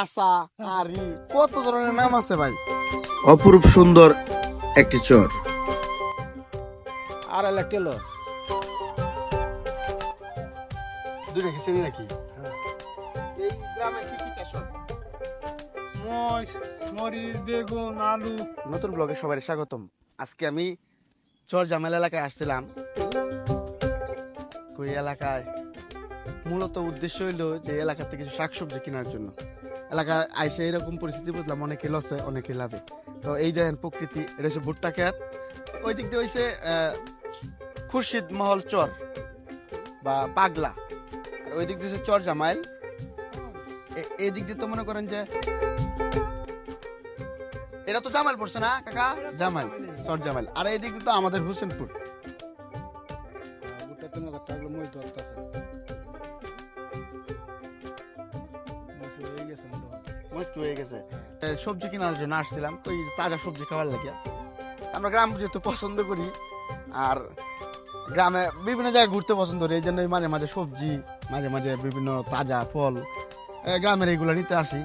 কাঁচা আরি কত ধরনের নাম আছে ভাই? অপরূপ সুন্দর একটি চর। আর একটা লস? দুইটা কি নাকি? এই গ্রামে কি কি চাষ মরিচ মরিচ বেগুন আলু। নতুন ব্লগে সবাই স্বাগতম। আজকে আমি চর জামাল এলাকায় আসছিলাম। ওই এলাকায়? মূলত উদ্দেশ্য হইল যে এলাকাতে কিছু শাকসবজি কেনার জন্য। এলাকায় আইসে এরকম পরিস্থিতি বুঝলাম অনেকে লসে অনেকে লাভে। তো এই দেখেন প্রকৃতি এটা হচ্ছে ভুট্টা খেত। ওই দিক দিয়ে আহ, খুরশিদ মহল চর বা পাগলা। আর ওই দিক দিয়ে চর জামাইল। এই দিক দিয়ে তো মনে করেন যে এটা তো জামাল পড়ছে না কাকা? জামাল চর জামাল আর এই দিক দিয়ে তো আমাদের হোসেনপুর। হয়ে গেছে। সবজি কেনার জন্য আসছিলাম তো এই তাজা সবজি খাওয়ার লাগে আমরা গ্রাম যেহেতু পছন্দ করি আর গ্রামে বিভিন্ন জায়গায় ঘুরতে পছন্দ করি এই জন্যই মাঝে মাঝে সবজি মাঝে মাঝে বিভিন্ন তাজা ফল গ্রামের এইগুলো নিতে আসি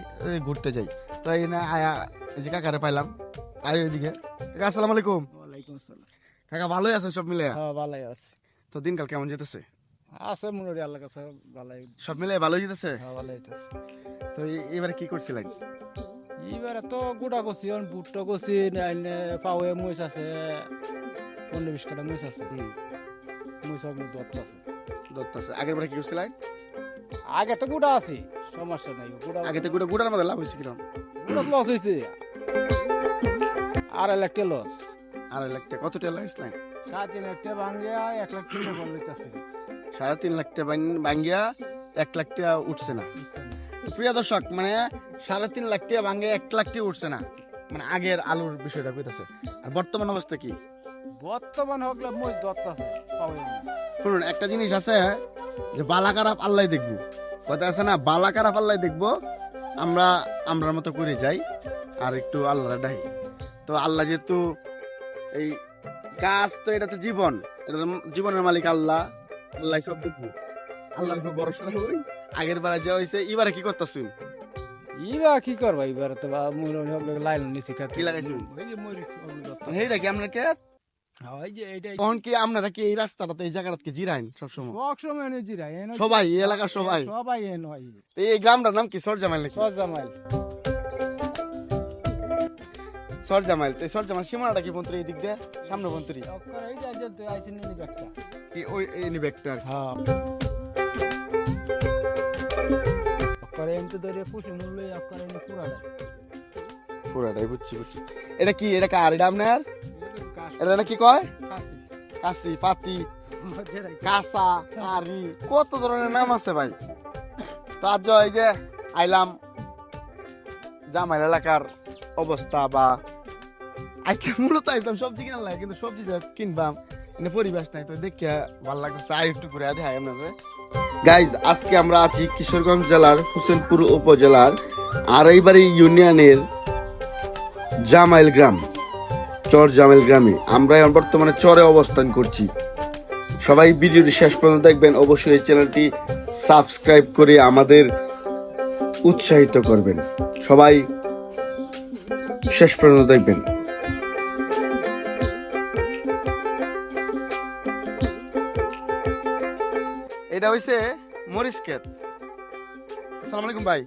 ঘুরতে যাই। তো এই না আয়া এই যে কাকারে পাইলাম আয় ওইদিকে। আসসালামু আলাইকুম। কাকা ভালোই আছেন সব মিলে হ্যাঁ ভালোই আছে। তো দিনকাল কেমন যেতেছে? আছে মনে আল্লাহ কাছে ভালোই। সব মিলে ভালোই যেতেছে হ্যাঁ ভালোই আছে তো এবারে কি করছিলেন? এবারে তো গোটা করছি বুটটা করছি পাওয়ে মরিচ আছে পনেরো বিশ কাটা মরিচ আছে। মরিচ আপনার ধরতে আছে। দত্ত আছে। আগের বারে কি করছিলেন? আগে তো গোটা আছি সমস্যা নাই গোটা আগে তো গুড়া গুড়ার মধ্যে লাভ হয়েছে গোটা লস হয়েছে আর একটা লস আড়াই লাখ টাকা। কত টাকা লাগিয়েছিলেন সাড়ে তিন লাখ টাকা ভাঙ্গিয়া এক লাখ টাকা লইতেছে সাড়ে তিন লাখ টাকা ভাঙ্গিয়া এক লাখ টাকা উঠছে না। প্রিয় দর্শক মানে সাড়ে তিন লাখ টাকা ভাঙ্গে এক লাখ টাকা উঠছে না। মানে আগের আলুর বিষয়টা বুঝতেছে। আর বর্তমান অবস্থা কি? বর্তমান হকলে আছে শুনুন একটা জিনিস আছে যে বালা খারাপ আল্লাহ দেখব। কথা আছে না বালা খারাপ আল্লাহ দেখব। আমরা আমরার মতো করে যাই আর একটু আল্লাহরা ডাই তো আল্লাহ যেহেতু এই গাছ তো এটা তো জীবন জীবনের মালিক আল্লাহ। আল্লাহ সব দেখব। আল্লাহর উপর ভরসা রাখবই আগের বারে যা হয়েছে এবারে কি করতেছুন? ইরা কি করবা? এবার তো বা হকলে লাইন নিছি খাতে। কি। সেইটা কি কে হ্যাঁ, এই যে এইটাই। তখন কি আপনারা কি এই রাস্তাটাতে এই জায়গাটাতে জিরাইন সবসময়? সব সময় এনে জিরা এনে সবাই এই এলাকার সবাই। সবাই এন হয়। এই গ্রামটার নাম কি? সরজামাইল নাকি? সজামাইল সরজামাইল তো সরজামাইল সীমানাটা কি মন্ত্রী? এই দিক দিয়ে সামনে কি ওই এই নিবে একটা হ্যাঁ। অক্কর এন ধরে পুষে মূল্য অক্কর পুরাটা পুরাটাই। বুঝছি বুঝছি। এটা কি? এটা কার? এটা আপনার? এটা না কি কয়? কাশি। পাতি কত ধরনের নাম আছে ভাই? তার এই যে আইলাম জামাইল এলাকার অবস্থা বা আজকে মূলত আইতাম সবজি কিনা লাগে, কিন্তু সবজি কিনবাম কিন্তু পরিবেশ নাই, তো দেখে ভালো লাগতেছে আই একটু ঘুরে দেখাই আপনাদের। গাইজ আজকে আমরা আছি কিশোরগঞ্জ জেলার, হোসেনপুর উপজেলার আড়াইবাড়ি ইউনিয়নের জামাইল গ্রাম, চর জামাইল গ্রামে। আমরা বর্তমানে চরে অবস্থান করছি। সবাই ভিডিওটি শেষ পর্যন্ত দেখবেন, অবশ্যই এই চ্যানেলটি সাবস্ক্রাইব করে আমাদের উৎসাহিত করবেন। সবাই শেষ পর্যন্ত দেখবেন। এটা হইছে মরিচ ক্ষেত। আসসালামু আলাইকুম ভাই।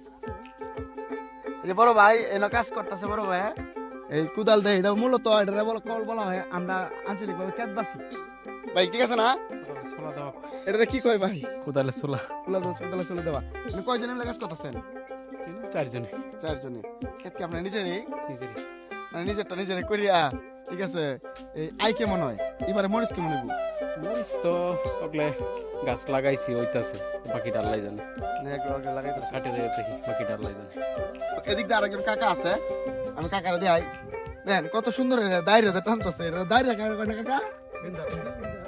এই বড় ভাই এনে কাজ করতেছে বড় ভাই হ্যাঁ? এই কুদাল দেয় এটা মূলত এটা বলা কল বলা হয় আমরা আঞ্চলিকভাবে ক্ষেত বাসি ভাই ঠিক আছে না? সোলা দেওয়া। এটা কি কয় ভাই? কোদালে সোলা। কুলা দশ কুদালে চলে দেওয়া। আপনি কয়জন মিলে কাজ করতেছেন? চারজনে। চারজনে। ক্ষেত কি আপনার নিজেরই? নিজেরই। মানে নিজেরটা নিজেরে করিয়া ঠিক আছে? এই আই কেমন হয়? এবারে মরিচ কেমন হইব? মরিচ তো ওগুলো গাছ লাগাইছি ওইতাছে বাকিটা আল্লাহ জানে। কাটে দিয়ে দেখি বাকিটা আল্লাহ জানে। এদিক দিয়ে আরেকজন কাকা আছে আমি কাকারে দেখাই। দেন কত সুন্দর দায়রে টানতেছে এটা দায়রে কাকা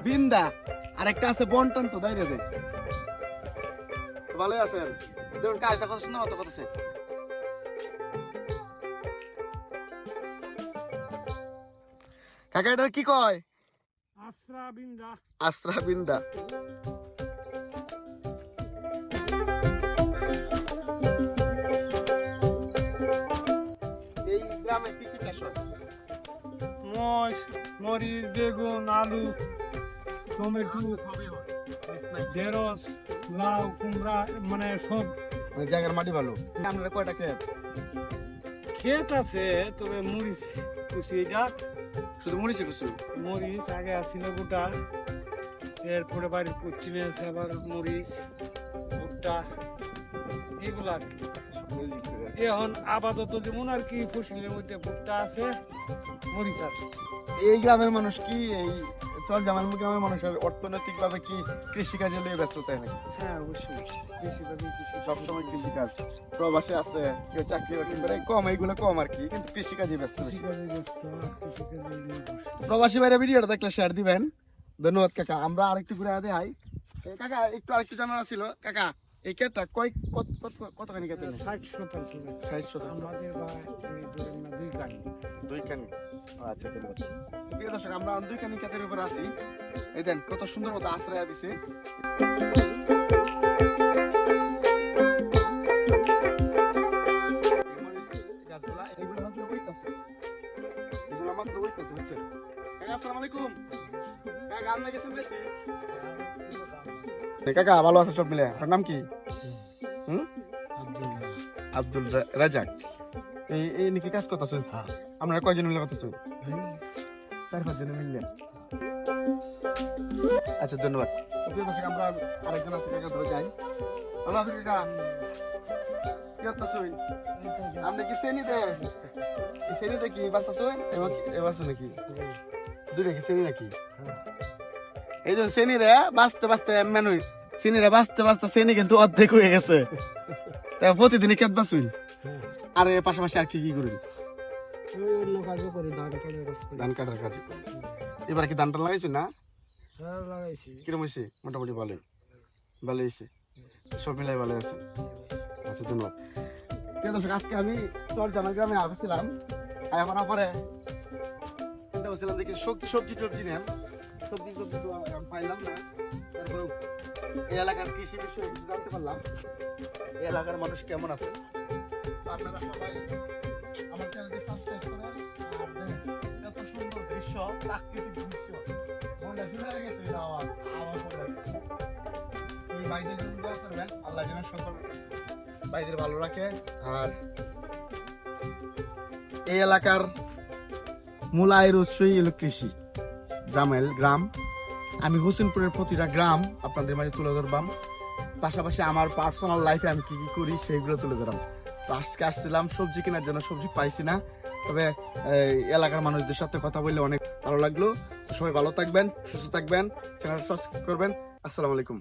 বিন্দা। আর একটা আছে বন টানতো দায়রে দে। ভালোই আছেন? দেখুন কাজটা কত সুন্দর মতো করতেছে। কাকা এটা কি কয়? আশ্রা বিন্দা আশ্রা বিন্দা গ্রামে কি কি চাষ হয়? মশ মরিচ বেগুন আলু টমেটো ঢেঁড়স লাউ কুমড়া মানে সব। মানে জায়গার মাটি ভালো। আপনারা কয়টা ক্ষেত ক্ষেত আছে তবে মরিচ কুচি এটা। শুধু মরিচে কিছু মরিচ আগে আসছিল গোটা। এরপরে বাড়ির পশ্চিমে আছে আবার মরিচ ভুট্টা এগুলা আর কি। এখন আপাতত যেমন আর কি ফসলের মধ্যে ভুট্টা আছে মরিচ আছে। এই গ্রামের মানুষ কি এই চর জামাল গ্রামের মানুষের অর্থনৈতিক ভাবে কি কৃষিকাজে লিয়ে ব্যস্ত তাই নাকি? হ্যাঁ অবশ্যই। বেশিরভাগই কৃষি সবসময় কৃষিকাজ। প্রবাসে আছে কেউ চাকরি বাকরি করে কম এইগুলো কম আর কি কিন্তু কৃষিকাজে ব্যস্ত বেশি। কৃষিকাজে কৃষিকাজে। প্রবাসী বাইরে ভিডিওটা দেখলে শেয়ার দিবেন। ধন্যবাদ কাকা। আমরা আরেকটু ঘুরে আদে হাই এই কাকা একটু আরেকটু জানার ছিল। কাকা এই ক্ষেতটা কয় কত কত কতখানি ক্ষেত? ষাট শতাংশ ষাট শতাংশ। আমাদের ধরেন না দুই দুইখানি আচ্ছা ধন্যবাদ প্রিয় দর্শক আমরা দুইখানি ক্ষেতের উপর আছি। এই দেন কত সুন্দর মতো আশ্রয় দিছে? কাকা, ভালো আছে সব মিলে? আপনার নাম কি? হুম? আব্দুল রাজাক। এই এই নাকি কাজ করতেছেন আপনারা কয়জন মিলে করতেছেন চার মিললে আচ্ছা ধন্যবাদ। আমরা শ্রেণি নাকি? শ্রেণি নাকি? এই যে বাঁচতে বাঁচতে মেনুই শ্রেণি বাঁচতে বাঁচতে শ্রেণি কিন্তু অর্ধেক হয়ে গেছে। প্রতিদিনই কেত বাঁচুন আর এর পাশাপাশি আর কি কি করুন অন্য কাজও করি ধান কাটার কাজ করি। ধান কাটার কাজ এবার কি ধানটা লাগাইছো না? হ্যাঁ লাগাইছি। কিরম হয়েছে মোটামুটি ভালোই। ভালো হয়েছে সব মিলাই ভালো আছে। আচ্ছা ধন্যবাদ। প্রিয় দর্শক আজকে আমি তোর জানা গ্রামে আসছিলাম। এখন পরে চিন্তা করছিলাম যে কি সবজি সবজি টবজি নেন সবজি টবজি তো আমি পাইলাম না। তারপরে এই এলাকার কৃষি বিষয়ে জানতে পারলাম। এই এলাকার মানুষ কেমন আছে? এই এলাকার মূল আয়ের উৎসই হলো কৃষি জামেল গ্রাম। আমি হোসেনপুরের প্রতিটা গ্রাম আপনাদের মাঝে তুলে ধরবাম। পাশাপাশি আমার পার্সোনাল লাইফে আমি কি কি করি, সেইগুলো তুলে ধরলাম। আজকে আসছিলাম, সবজি কেনার জন্য সবজি পাইছি না। তবে এলাকার মানুষদের সাথে কথা বললে অনেক ভালো লাগল। সবাই ভালো থাকবেন, সুস্থ থাকবেন চ্যানেল সাবস্ক্রাইব করবেন। আসসালামু আলাইকুম।